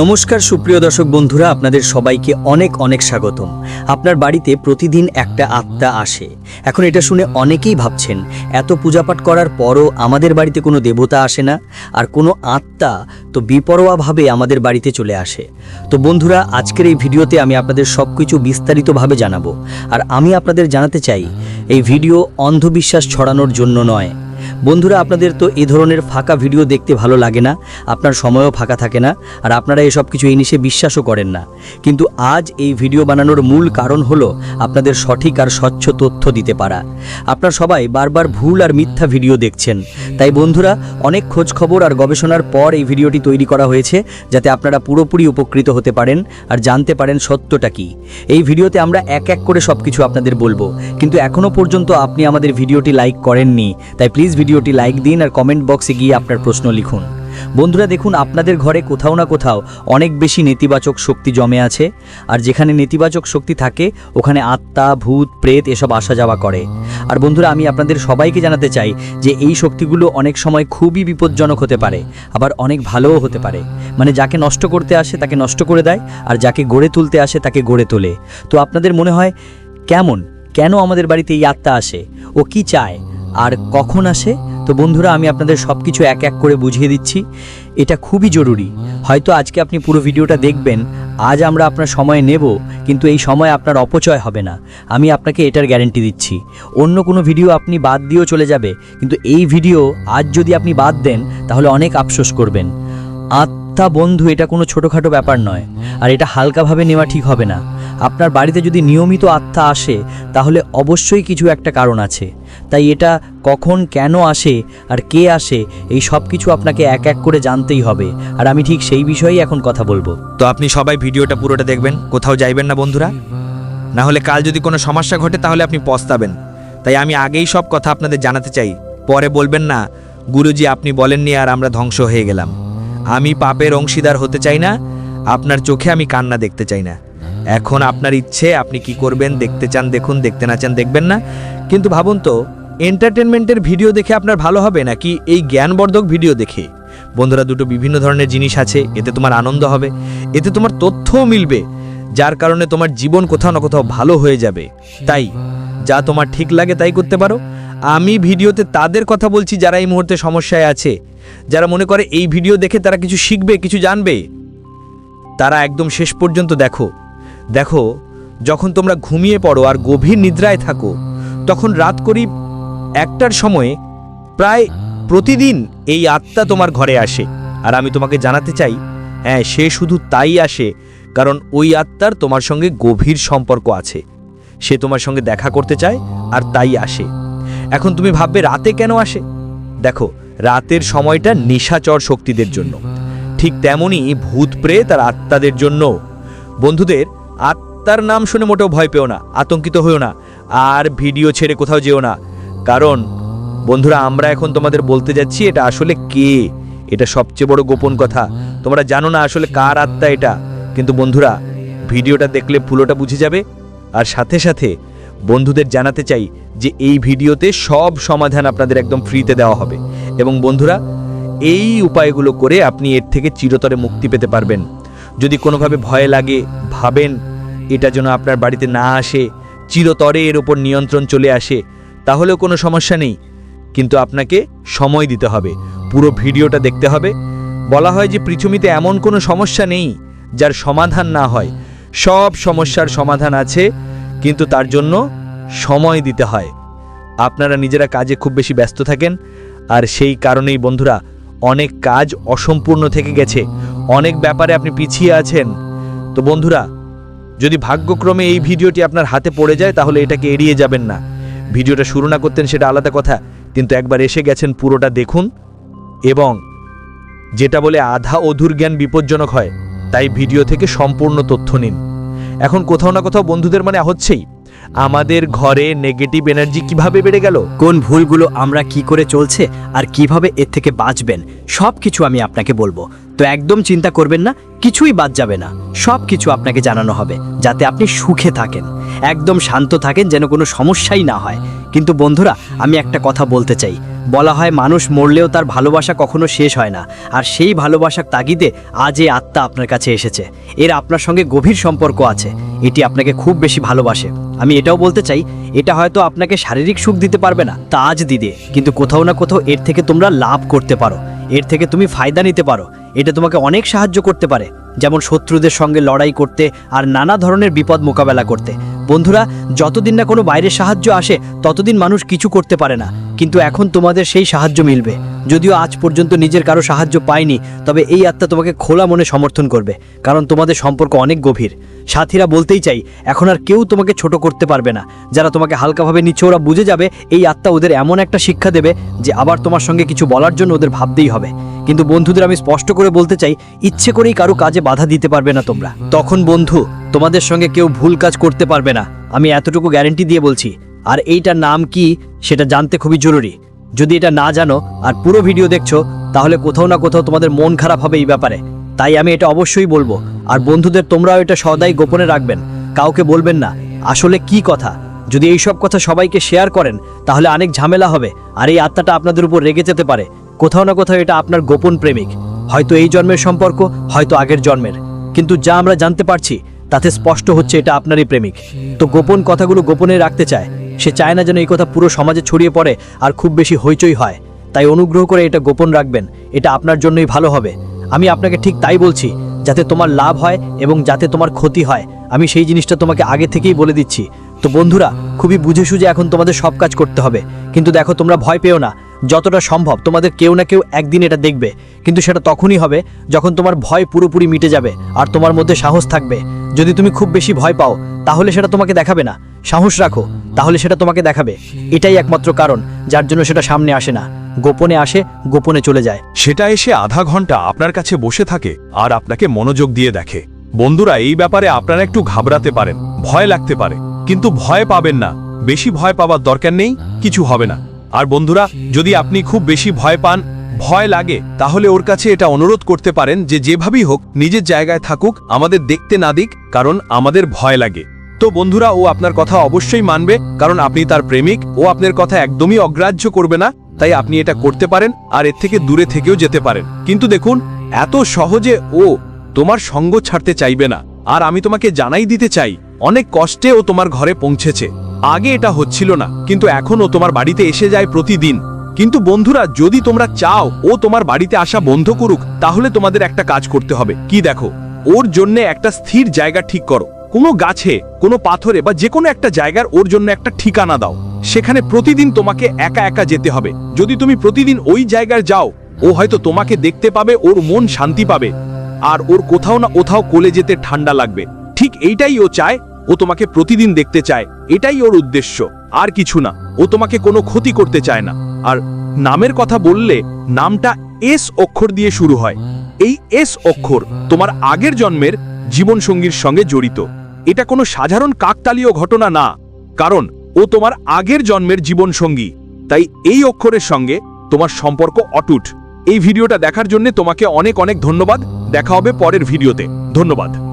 নমস্কার সুপ্রিয় দর্শক বন্ধুরা, আপনাদের সবাইকে অনেক অনেক স্বাগতম। আপনার বাড়িতে প্রতিদিন একটা আত্মা আসে। এখন এটা শুনে অনেকেই ভাবছেন, এত পূজাপাঠ করার পরও আমাদের বাড়িতে কোনো দেবতা আসে না? আর কোনো আত্মা তো বিপরোয়াভাবে আমাদের বাড়িতে চলে আসে। তো বন্ধুরা, আজকের এই ভিডিওতে আমি আপনাদের সব কিছু বিস্তারিতভাবে জানাব। আর আমি আপনাদের জানাতে চাই, এই ভিডিও অন্ধবিশ্বাস ছড়ানোর জন্য নয়। বন্ধুরা, আপনাদের তো এই ধরনের ফাঁকা ভিডিও দেখতে ভালো লাগে না, আপনার সময়ও ফাঁকা থাকে না, আর আপনারা এসব কিছু এই বিশ্বাসও করেন না। কিন্তু আজ এই ভিডিও বানানোর মূল কারণ হলো আপনাদের সঠিক আর স্বচ্ছ তথ্য দিতে পারা। আপনার সবাই বারবার ভুল আর মিথ্যা ভিডিও দেখছেন। তাই বন্ধুরা, অনেক খোঁজ খবর আর গবেষণার পর এই ভিডিওটি তৈরি করা হয়েছে, যাতে আপনারা পুরোপুরি উপকৃত হতে পারেন আর জানতে পারেন সত্যটা কি। এই ভিডিওতে আমরা এক এক করে সব কিছু আপনাদের বলব, কিন্তু এখনও পর্যন্ত আপনি আমাদের ভিডিওটি লাইক করেননি, তাই প্লিজ ভিডিওটি লাইক দিন আর কমেন্ট বক্সে গিয়ে আপনার প্রশ্ন লিখুন। বন্ধুরা দেখুন, আপনাদের ঘরে কোথাও না কোথাও অনেক বেশি নেতিবাচক শক্তি জমে আছে, আর যেখানে নেতিবাচক শক্তি থাকে, ওখানে আত্মা, ভূত, প্রেত এসব আসা যাওয়া করে। আর বন্ধুরা, আমি আপনাদের সবাইকে জানাতে চাই যে এই শক্তিগুলো অনেক সময় খুবই বিপজ্জনক হতে পারে, আবার অনেক ভালোও হতে পারে। মানে যাকে নষ্ট করতে আসে তাকে নষ্ট করে দেয়, আর যাকে গড়ে তুলতে আসে তাকে গড়ে তোলে। তো আপনাদের মনে হয়, কেমন? কেন আমাদের বাড়িতে এই আত্মা আসে? ও কি চায়? আর কখন আসে? তো বন্ধুরা, আমি আপনাদের সব কিছু এক এক করে বুঝিয়ে দিচ্ছি। এটা খুবই জরুরি। হয়তো আজকে আপনি পুরো ভিডিওটা দেখবেন, আজ আমরা আপনার সময় নেব, কিন্তু এই সময় আপনার অপচয় হবে না। আমি আপনাকে এটার গ্যারেন্টি দিচ্ছি। অন্য কোনো ভিডিও আপনি বাদ দিয়েও চলে যাবে, কিন্তু এই ভিডিও আজ যদি আপনি বাদ দেন, তাহলে অনেক আফসোস করবেন। আত্মা বন্ধু, এটা কোনো ছোটোখাটো ব্যাপার নয়। আর এটা হালকাভাবে নেওয়া ঠিক হবে না। আপনার বাড়িতে যদি নিয়মিত আত্মা আসে, তাহলে অবশ্যই কিছু একটা কারণ আছে। তাই এটা কখন কেন আসে আর কে আসে, এই সব কিছু আপনাকে এক এক করে জানতেই হবে। আর আমি ঠিক সেই বিষয়েই এখন কথা বলব। তো আপনি সবাই ভিডিওটা পুরোটা দেখবেন, কোথাও যাইবেন না বন্ধুরা? না হলে কাল যদি কোনো সমস্যা ঘটে, তাহলে আপনি পস্তাবেন। তাই আমি আগেই সব কথা আপনাদের জানাতে চাই। পরে বলবেন না, গুরুজি, আপনি বলেননি আর আমরা ধ্বংস হয়ে গেলাম। আমি পাপের অংশীদার হতে চাই না, আপনার চোখে আমি কান্না দেখতে চাই না। এখন আপনার ইচ্ছে, আপনি কি করবেন? দেখতে চান, দেখুন, দেখতে না চান, দেখবেন না। কিন্তু ভাবুন তো এন্টারটেনমেন্টের ভিডিও দেখে আপনার ভালো হবে নাকি এই জ্ঞানবর্ধক ভিডিও দেখে? বন্ধুরা, দুটো বিভিন্ন ধরনের জিনিস আছে, এতে তোমার আনন্দ হবে, এতে তোমার তথ্যও মিলবে, যার কারণে তোমার জীবন কোথাও না কোথাও ভালো হয়ে যাবে। তাই, যা তোমার ঠিক লাগে তাই করতে পারো। আমি ভিডিওতে তাদের কথা বলছি যারা এই মুহূর্তে সমস্যায় আছে। যারা মনে করে এই ভিডিও দেখে তারা কিছু শিখবে, কিছু জানবে, তারা একদম শেষ পর্যন্ত দেখো। দেখো, যখন তোমরা ঘুমিয়ে পড়ো আর গভীর নিদ্রায় থাকো, তখন রাত করি একটার সময়ে প্রায় প্রতিদিন এই আত্মা তোমার ঘরে আসে। আর আমি তোমাকে জানাতে চাই হ্যাঁ সে শুধু তাই আসে কারণ ওই আত্মার তোমার সঙ্গে গভীর সম্পর্ক আছে। সে তোমার সঙ্গে দেখা করতে চায় আর তাই আসে। এখন তুমি ভাববে, রাতে কেন আসে? দেখো, রাতের সময়টা নিশাচর শক্তিদের জন্য। ঠিক তেমনই ভূত প্রেত আর আত্মাদের জন্য বন্ধুদের আত্মার নাম শুনে মোটেও ভয় পেও না, আতঙ্কিত হয়েও না, আর ভিডিও ছেড়ে কোথাও যেও না। কারণ, বন্ধুরা, আমরা এখন তোমাদের বলতে যাচ্ছি এটা আসলে কে? এটা সবচেয়ে বড় গোপন কথা। তোমরা জানো না আসলে কার আত্মা এটা। কিন্তু বন্ধুরা, ভিডিওটা দেখলে পুরোটা বুঝে যাবে। আর সাথে সাথে, বন্ধুদের জানাতে চাই যে এই ভিডিওতে সব সমাধান আপনাদের একদম ফ্রিতে দেওয়া হবে। এবং বন্ধুরা, এই উপায়গুলো করে আপনি এর থেকে চিরতরে মুক্তি পেতে পারবেন। যদি কোনোভাবে ভয় লাগে, ভাবেন এটা যেন আপনার বাড়িতে না আসে, চিরতরে এর ওপর নিয়ন্ত্রণ চলে আসে, তাহলেও কোনো সমস্যা নেই। কিন্তু আপনাকে সময় দিতে হবে, পুরো ভিডিওটা দেখতে হবে। বলা হয় যে পৃথিবীতে এমন কোনো সমস্যা নেই যার সমাধান না হয়। সব সমস্যার সমাধান আছে, কিন্তু তার জন্য সময় দিতে হয়। আপনারা নিজেরা কাজে খুব বেশি ব্যস্ত থাকেন, আর সেই কারণেই বন্ধুরা, অনেক কাজ অসম্পূর্ণ থেকে গেছে, অনেক ব্যাপারে আপনি পিছিয়ে আছেন। তো বন্ধুরা যদি ভাগ্যক্রমে এই ভিডিওটি আপনার হাতে পড়ে যায়, তাহলে এটাকে এড়িয়ে যাবেন না। ভিডিওটা শুরু না করতেন সেটা আলাদা কথা, কিন্তু একবার এসে গেছেন পুরোটা দেখুন এবং যেটা বলে আধা অধুর জ্ঞান বিপজ্জনক হয়, তাই ভিডিও থেকে সম্পূর্ণ তথ্য নিন। এখন কোথাও না কোথাও বন্ধুদের মানে হচ্ছেই, আমাদের ঘরে নেগেটিভ এনার্জি কীভাবে বেড়ে গেল? কোন ভুলগুলো আমরা কি করে চলছে আর কীভাবে এর থেকে বাঁচবেন সব কিছু আমি আপনাকে বলব। তো একদম চিন্তা করবেন না, কিছুই বাদ যাবে না। সব কিছু আপনাকে জানানো হবে, যাতে আপনি সুখে থাকেন, একদম শান্ত থাকেন যেন কোনো সমস্যাই না হয়। কিন্তু বন্ধুরা, আমি একটা কথা বলতে চাই। বলা হয়, মানুষ মরলেও তার ভালোবাসা কখনো শেষ হয় না, আর সেই ভালোবাসার তাগিদে আজ এই আত্মা আপনার কাছে এসেছে। এর আপনার সঙ্গে গভীর সম্পর্ক আছে, এটি আপনাকে খুব বেশি ভালোবাসে। আমি এটাও বলতে চাই, এটা হয়তো আপনাকে শারীরিক সুখ দিতে পারবে না, তা আজ দিদে। কিন্তু কোথাও না কোথাও এর থেকে তোমরা লাভ করতে পারো, এর থেকে তুমি ফায়দা নিতে পারো। এটা তোমাকে অনেক সাহায্য করতে পারে। যেমন শত্রুদের সঙ্গে লড়াই করতে আর নানা ধরনের বিপদ মোকাবেলা করতে। বন্ধুরা, যতদিন না কোনো বাইরের সাহায্য আসে, ততদিন মানুষ কিছু করতে পারে না। কিন্তু এখন তোমাদের সেই সাহায্য মিলবে। যদিও আজ পর্যন্ত নিজের কারও সাহায্য পায়নি তবে এই আত্মা তোমাকে খোলা মনে সমর্থন করবে, কারণ তোমাদের সম্পর্ক অনেক গভীর। সাথীরা বলতেই চাই, এখন আর কেউ তোমাকে ছোট করতে পারবে না। যারা তোমাকে হালকাভাবে নিচ্ছে ওরা বুঝে যাবে, এই আত্মা ওদের এমন একটা শিক্ষা দেবে যে আবার তোমার সঙ্গে কিছু বলার জন্য ওদের ভাবতেই হবে। কিন্তু বন্ধুদের আমি স্পষ্ট করে বলতে চাই, ইচ্ছে করেই কারও কাজে বাধা দিতে পারবে না তোমরা। তখন বন্ধু, তোমাদের সঙ্গে কেউ ভুল কাজ করতে পারবে না। আমি এতটুকু গ্যারেন্টি দিয়ে বলছি। আর এইটার নাম কি, সেটা জানতে খুবই জরুরি। যদি এটা না জানো আর পুরো ভিডিও দেখছ, তাহলে কোথাও না কোথাও তোমাদের মন খারাপ হবে এই ব্যাপারে। তাই আমি এটা অবশ্যই বলব। আর বন্ধুদের তোমরাও এটা সদাই গোপনে রাখবেন। কাউকে বলবেন না। আসলে কি কথা? যদি এই সব কথা সবাইকে শেয়ার করেন, তাহলে অনেক ঝামেলা হবে। আর এই আত্মাটা আপনাদের উপর রেগে যেতে পারে। কোথাও না কোথাও এটা আপনার গোপন প্রেমিক। হয়তো এই জন্মের সম্পর্ক, হয়তো আগের জন্মের। কিন্তু যা আমরা জানতে পারছি, তাতে স্পষ্ট হচ্ছে এটা আপনারই প্রেমিক। তো গোপন কথাগুলো গোপনে রাখতে চায়। সে চায় না যেন এই কথা পুরো সমাজে ছড়িয়ে পড়ে আর খুব বেশি হইচই হয়। তাই অনুগ্রহ করে এটা গোপন রাখবেন। এটা আপনার জন্যই ভালো হবে। আমি আপনাকে ঠিক তাই বলছি, যাতে তোমার লাভ হয় এবং যাতে তোমার ক্ষতি হয়। আমি সেই জিনিসটা তোমাকে আগে থেকেই বলে দিচ্ছি। তো বন্ধুরা, খুবই বুঝে সুঝে এখন তোমাদের সব কাজ করতে হবে। কিন্তু দেখো তোমরা ভয় পেও না। যতটা সম্ভব। তোমাদের কেউ না কেউ একদিন এটা দেখবে। কিন্তু সেটা তখনই হবে যখন তোমার ভয় পুরোপুরি মিটে যাবে আর তোমার মধ্যে সাহস থাকবে। যদি তুমি খুব বেশি ভয় পাও, তাহলে সেটা তোমাকে দেখাবে না। সাহস রাখো, তাহলে সেটা তোমাকে দেখাবে। এটাই একমাত্র কারণ, যার জন্য সেটা সামনে আসে না। গোপনে আসে, গোপনে চলে যায়। সেটা এসে আধা ঘণ্টা আপনার কাছে বসে থাকে আর আপনাকে মনোযোগ দিয়ে দেখে। বন্ধুরা, এই ব্যাপারে আপনারা একটু ঘাবড়াতে পারেন, ভয় লাগতে পারে। কিন্তু ভয় পাবেন না। বেশি ভয় পাওয়ার দরকার নেই, কিছু হবে না। আর বন্ধুরা, যদি আপনি খুব বেশি ভয় পান, ভয় লাগে, তাহলে ওর কাছে এটা অনুরোধ করতে পারেন যে যেভাবেই হোক, নিজের জায়গায় থাকুক, আমাদের দেখতে না দিক, কারণ আমাদের ভয় লাগে। তো বন্ধুরা, ও আপনার কথা অবশ্যই মানবে, কারণ আপনি তার প্রেমিক, ও আপনার কথা একদমই অগ্রাহ্য করবে না, তাই আপনি এটা করতে পারেন, আর এর থেকে দূরে থেকেও যেতে পারেন। কিন্তু দেখুন, এত সহজে ও তোমার সঙ্গ ছাড়তে চাইবে না। আর আমি তোমাকে জানাই দিতে চাই, অনেক কষ্টে ও তোমার ঘরে পৌঁছেছে। আগে এটা হচ্ছিল না, কিন্তু এখন ও তোমার বাড়িতে এসে যায় প্রতিদিন। কিন্তু বন্ধুরা, যদি তোমরা চাও ও তোমার বাড়িতে আসা বন্ধ করুক, তাহলে তোমাদের একটা কাজ করতে হবে। কি দেখো? ওর জন্য একটা স্থির জায়গা ঠিক করো। কোনো গাছে, কোনো পাথরে বা যে কোনো একটা জায়গার ওর জন্য একটা ঠিকানা দাও। সেখানে প্রতিদিন তোমাকে একা একা যেতে হবে। যদি তুমি প্রতিদিন ওই জায়গায় যাও, ও হয়তো তোমাকে দেখতে পাবে, ওর মন শান্তি পাবে। আর ওর কোথাও না কোথাও কোলে যেতে ঠান্ডা লাগবে। ঠিক এইটাই ও চায় ও তোমাকে প্রতিদিন দেখতে চায়, এটাই ওর উদ্দেশ্য। আর কিছু না, ও তোমাকে কোনো ক্ষতি করতে চায় না। আর নামের কথা বললে নামটা এস অক্ষর দিয়ে শুরু হয়। এই এস অক্ষর তোমার আগের জন্মের জীবনসঙ্গীর সঙ্গে জড়িত। এটা কোনো সাধারণ কাকতালীয় ঘটনা না, কারণ ও তোমার আগের জন্মের জীবনসঙ্গী। তাই এই অক্ষরের সঙ্গে তোমার সম্পর্ক অটুট। এই ভিডিওটা দেখার জন্য তোমাকে অনেক অনেক ধন্যবাদ। দেখা হবে পরের ভিডিওতে। ধন্যবাদ।